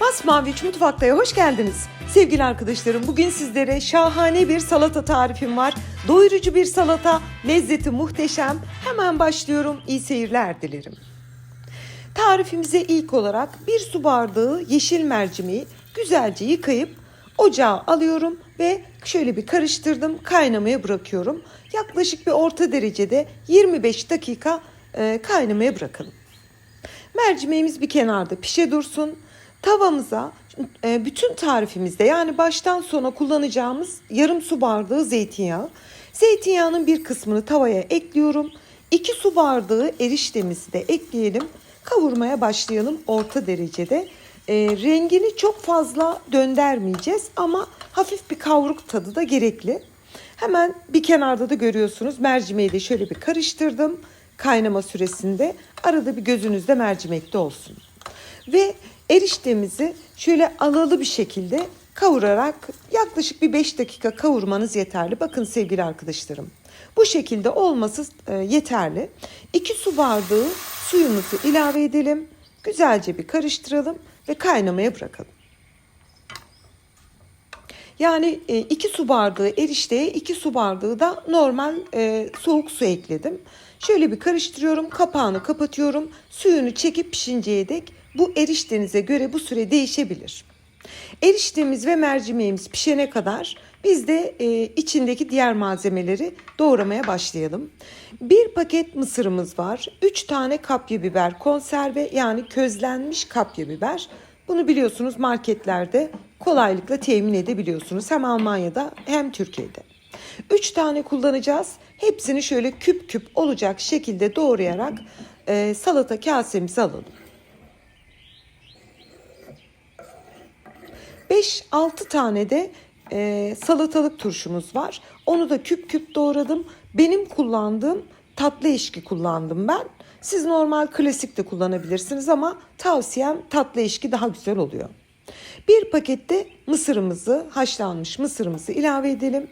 Masmavi Üç Mutfakta'ya hoş geldiniz. Sevgili arkadaşlarım bugün sizlere şahane bir salata tarifim var. Doyurucu bir salata, lezzeti muhteşem. Hemen başlıyorum. İyi seyirler dilerim. Tarifimize ilk olarak bir su bardağı yeşil mercimeği güzelce yıkayıp ocağa alıyorum ve şöyle bir karıştırdım kaynamaya bırakıyorum. Yaklaşık bir orta derecede 25 dakika e, kaynamaya bırakalım. Mercimeğimiz bir kenarda pişe dursun. Tavamıza e, bütün tarifimizde yani baştan sona kullanacağımız yarım su bardağı zeytinyağı. Zeytinyağının bir kısmını tavaya ekliyorum. 2 su bardağı eriştemizi de ekleyelim. Kavurmaya başlayalım orta derecede. E, rengini çok fazla döndürmeyeceğiz ama hafif bir kavruk tadı da gerekli. Hemen bir kenarda da görüyorsunuz mercimeği de şöyle bir karıştırdım kaynama süresinde. Arada bir gözünüzde mercimekte olsun. Ve eriştemizi şöyle alalı bir şekilde kavurarak yaklaşık bir 5 dakika kavurmanız yeterli. Bakın sevgili arkadaşlarım. Bu şekilde olması e, yeterli. 2 su bardağı suyumuzu ilave edelim. Güzelce bir karıştıralım ve kaynamaya bırakalım. Yani 2 su bardağı erişteye 2 su bardağı da normal e, soğuk su ekledim. Şöyle bir karıştırıyorum, kapağını kapatıyorum. Suyunu çekip pişinceye dek bu eriştenize göre bu süre değişebilir. Eriştemiz ve mercimeğimiz pişene kadar biz de e, içindeki diğer malzemeleri doğramaya başlayalım. Bir paket mısırımız var. 3 tane kapya biber konserve yani közlenmiş kapya biber. Bunu biliyorsunuz marketlerde kolaylıkla temin edebiliyorsunuz. Hem Almanya'da hem Türkiye'de. 3 tane kullanacağız. Hepsini şöyle küp küp olacak şekilde doğrayarak e, salata kasemize alalım. 5-6 tane de e, salatalık turşumuz var. Onu da küp küp doğradım. Benim kullandığım tatlı eşki kullandım ben. Siz normal klasik de kullanabilirsiniz ama tavsiyem tatlı eşki daha güzel oluyor. Bir pakette mısırımızı, haşlanmış mısırımızı ilave edelim.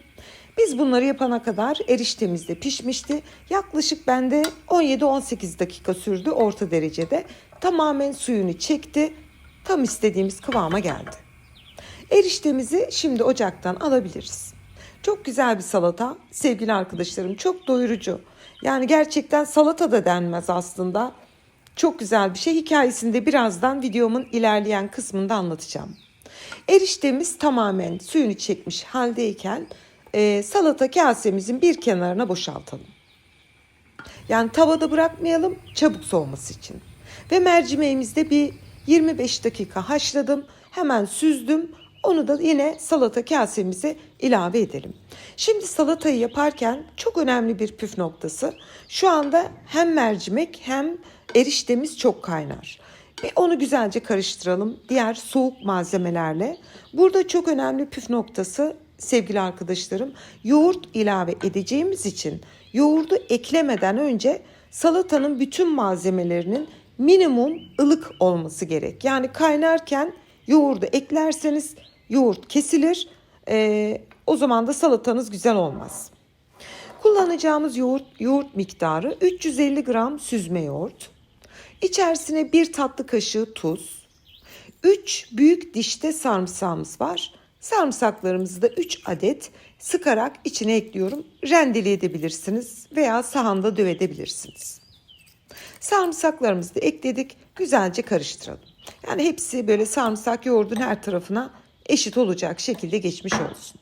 Biz bunları yapana kadar eriştemiz de pişmişti. Yaklaşık bende 17-18 dakika sürdü orta derecede. Tamamen suyunu çekti. Tam istediğimiz kıvama geldi. Eriştemizi şimdi ocaktan alabiliriz. Çok güzel bir salata sevgili arkadaşlarım. Çok doyurucu. Yani gerçekten salata da denmez aslında. Çok güzel bir şey. Hikayesini de birazdan videomun ilerleyen kısmında anlatacağım. Eriştemiz tamamen suyunu çekmiş haldeyken e, salata kasemizin bir kenarına boşaltalım. Yani tavada bırakmayalım çabuk soğuması için. Ve mercimeğimizde bir 25 dakika haşladım. Hemen süzdüm. Onu da yine salata kasemize ilave edelim. Şimdi salatayı yaparken çok önemli bir püf noktası. Şu anda hem mercimek hem eriştemiz çok kaynar. Ve onu güzelce karıştıralım diğer soğuk malzemelerle. Burada çok önemli püf noktası sevgili arkadaşlarım yoğurt ilave edeceğimiz için yoğurdu eklemeden önce salatanın bütün malzemelerinin minimum ılık olması gerek. Yani kaynarken yoğurdu eklerseniz yoğurt kesilir. Ee, o zaman da salatanız güzel olmaz. Kullanacağımız yoğurt, yoğurt miktarı 350 gram süzme yoğurt. İçerisine bir tatlı kaşığı tuz. 3 büyük dişte sarımsağımız var. Sarımsaklarımızı da 3 adet sıkarak içine ekliyorum. Rendeleyebilirsiniz veya sahanda dövebilirsiniz. Sarımsaklarımızı da ekledik. Güzelce karıştıralım. Yani hepsi böyle sarımsak yoğurdun her tarafına eşit olacak şekilde geçmiş olsun.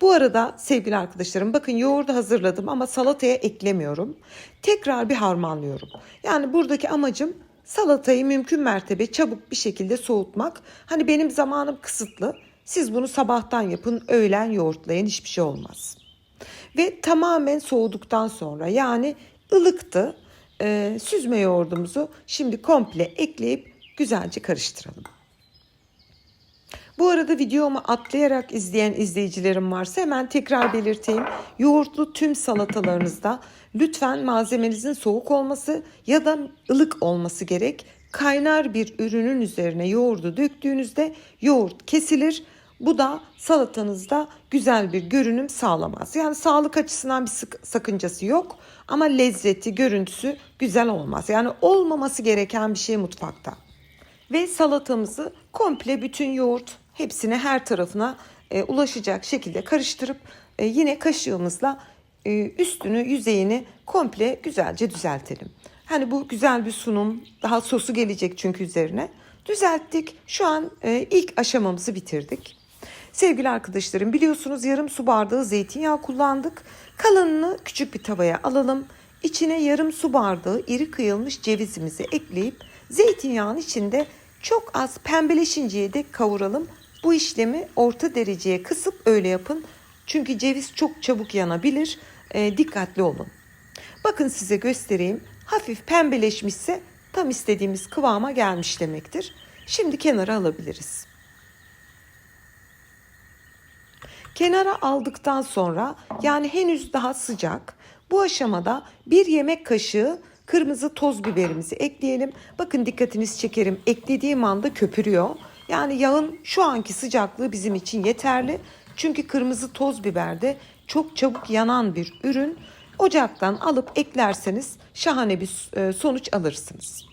Bu arada sevgili arkadaşlarım bakın yoğurdu hazırladım ama salataya eklemiyorum. Tekrar bir harmanlıyorum. Yani buradaki amacım salatayı mümkün mertebe çabuk bir şekilde soğutmak. Hani benim zamanım kısıtlı. Siz bunu sabahtan yapın, öğlen yoğurtlayın hiçbir şey olmaz. Ve tamamen soğuduktan sonra yani ılıktı e, süzme yoğurdumuzu şimdi komple ekleyip güzelce karıştıralım. Bu arada videomu atlayarak izleyen izleyicilerim varsa hemen tekrar belirteyim. Yoğurtlu tüm salatalarınızda lütfen malzemenizin soğuk olması ya da ılık olması gerek. Kaynar bir ürünün üzerine yoğurdu döktüğünüzde yoğurt kesilir. Bu da salatanızda güzel bir görünüm sağlamaz. Yani sağlık açısından bir sakıncası yok ama lezzeti, görüntüsü güzel olmaz. Yani olmaması gereken bir şey mutfakta. Ve salatamızı komple bütün yoğurt hepsine her tarafına e, ulaşacak şekilde karıştırıp e, yine kaşığımızla e, üstünü yüzeyini komple güzelce düzeltelim. Hani bu güzel bir sunum daha sosu gelecek çünkü üzerine. Düzelttik. Şu an e, ilk aşamamızı bitirdik. Sevgili arkadaşlarım biliyorsunuz yarım su bardağı zeytinyağı kullandık. Kalanını küçük bir tavaya alalım. İçine yarım su bardağı iri kıyılmış cevizimizi ekleyip zeytinyağının içinde çok az pembeleşinceye dek kavuralım. Bu işlemi orta dereceye kısıp öyle yapın. Çünkü ceviz çok çabuk yanabilir. E, dikkatli olun. Bakın size göstereyim. Hafif pembeleşmişse tam istediğimiz kıvama gelmiş demektir. Şimdi kenara alabiliriz. Kenara aldıktan sonra yani henüz daha sıcak. Bu aşamada bir yemek kaşığı kırmızı toz biberimizi ekleyelim. Bakın dikkatinizi çekerim. Eklediğim anda köpürüyor. Yani yağın şu anki sıcaklığı bizim için yeterli. Çünkü kırmızı toz biber de çok çabuk yanan bir ürün. Ocaktan alıp eklerseniz şahane bir e, sonuç alırsınız.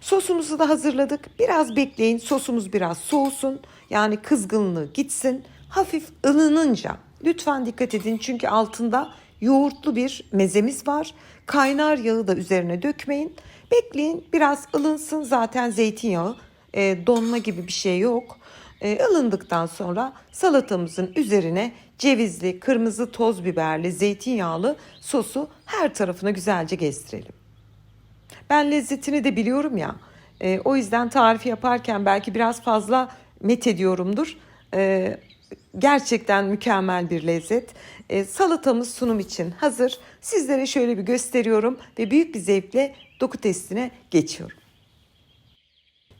Sosumuzu da hazırladık. Biraz bekleyin. Sosumuz biraz soğusun. Yani kızgınlığı gitsin. Hafif ılınınca lütfen dikkat edin çünkü altında yoğurtlu bir mezemiz var. Kaynar yağı da üzerine dökmeyin. Bekleyin biraz ılınsın zaten zeytinyağı e, donma gibi bir şey yok. E, ılındıktan sonra salatamızın üzerine cevizli, kırmızı toz biberli, zeytinyağlı sosu her tarafına güzelce gezdirelim. Ben lezzetini de biliyorum ya. E, o yüzden tarifi yaparken belki biraz fazla met ediyorumdur. E, gerçekten mükemmel bir lezzet. E, salatamız sunum için hazır. Sizlere şöyle bir gösteriyorum ve büyük bir zevkle doku testine geçiyorum.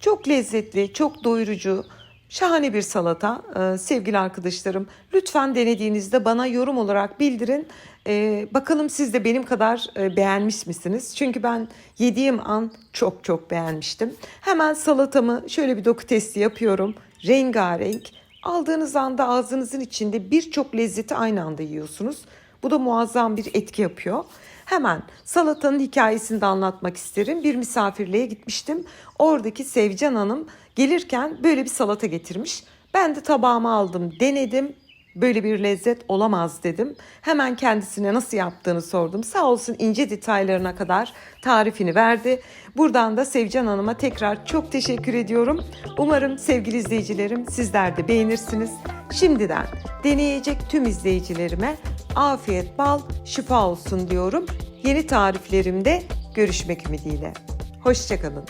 Çok lezzetli, çok doyurucu, şahane bir salata ee, sevgili arkadaşlarım. Lütfen denediğinizde bana yorum olarak bildirin. Ee, bakalım siz de benim kadar e, beğenmiş misiniz? Çünkü ben yediğim an çok çok beğenmiştim. Hemen salatamı şöyle bir doku testi yapıyorum. Rengarenk. Aldığınız anda ağzınızın içinde birçok lezzeti aynı anda yiyorsunuz. Bu da muazzam bir etki yapıyor. Hemen salatanın hikayesini de anlatmak isterim. Bir misafirliğe gitmiştim. Oradaki Sevcan Hanım gelirken böyle bir salata getirmiş. Ben de tabağıma aldım, denedim. Böyle bir lezzet olamaz dedim. Hemen kendisine nasıl yaptığını sordum. Sağ olsun ince detaylarına kadar tarifini verdi. Buradan da Sevcan Hanım'a tekrar çok teşekkür ediyorum. Umarım sevgili izleyicilerim sizler de beğenirsiniz. Şimdiden deneyecek tüm izleyicilerime afiyet, bal, şifa olsun diyorum. Yeni tariflerimde görüşmek ümidiyle. Hoşçakalın.